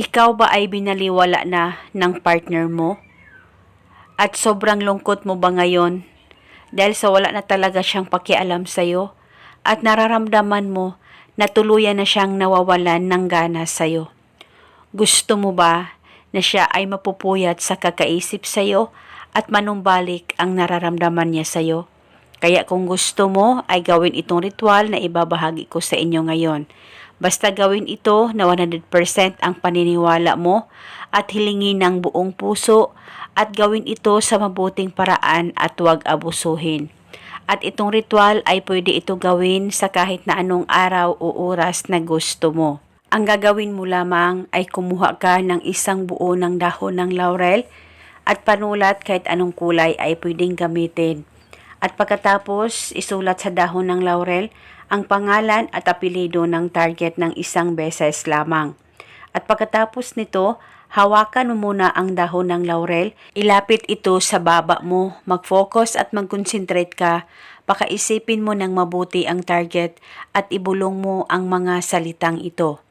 Ikaw ba ay binaliwala na ng partner mo? At sobrang lungkot mo ba ngayon? Dahil sa wala na talaga siyang pakialam sa'yo at nararamdaman mo na tuluyan na siyang nawawalan ng gana sa'yo. Gusto mo ba na siya ay mapupuyat sa kakaisip sa'yo at manumbalik ang nararamdaman niya sa'yo? Kaya kung gusto mo ay gawin itong ritual na ibabahagi ko sa inyo ngayon. Basta gawin ito na 100% ang paniniwala mo at hilingin ng buong puso at gawin ito sa mabuting paraan at huwag abusuhin. At itong ritual ay pwede ito gawin sa kahit na anong araw o oras na gusto mo. Ang gagawin mo lamang ay kumuha ka ng isang buo ng dahon ng laurel at panulat kahit anong kulay ay pwedeng gamitin. At pagkatapos, isulat sa dahon ng laurel ang pangalan at apelido ng target ng isang beses lamang. At pagkatapos nito, hawakan mo muna ang dahon ng laurel, ilapit ito sa baba mo, mag-focus at mag-concentrate ka, pakaisipin mo ng mabuti ang target at ibulong mo ang mga salitang ito.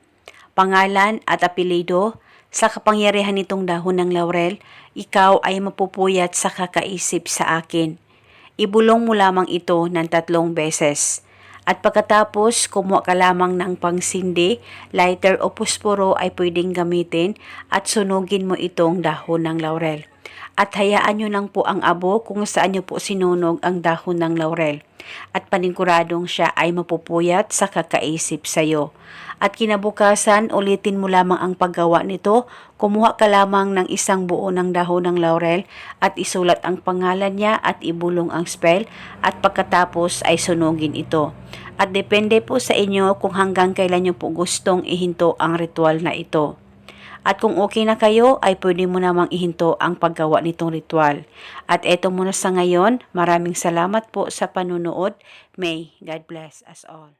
Pangalan at apelido, sa kapangyarihan nitong dahon ng laurel, ikaw ay mapupuyat sa kakaisip sa akin. Ibulong mo lamang ito ng tatlong beses. At pagkatapos, kumuha ka lamang ng pangsindi, lighter o pusporo ay pwedeng gamitin at sunugin mo itong dahon ng laurel. At hayaan nyo lang po ang abo kung saan nyo po sinunog ang dahon ng laurel. At paniguradong siya ay mapupuyat sa kakaisip sa'yo. At kinabukasan, ulitin mo lamang ang paggawa nito. Kumuha ka lamang ng isang buo ng dahon ng laurel at isulat ang pangalan niya at ibulong ang spell at pagkatapos ay sunugin ito. At depende po sa inyo kung hanggang kailan nyo po gustong ihinto ang ritual na ito. At kung okay na kayo, ay pwede mo namang ihinto ang paggawa nitong ritual. At eto muna sa ngayon, maraming salamat po sa panunood. May God bless us all.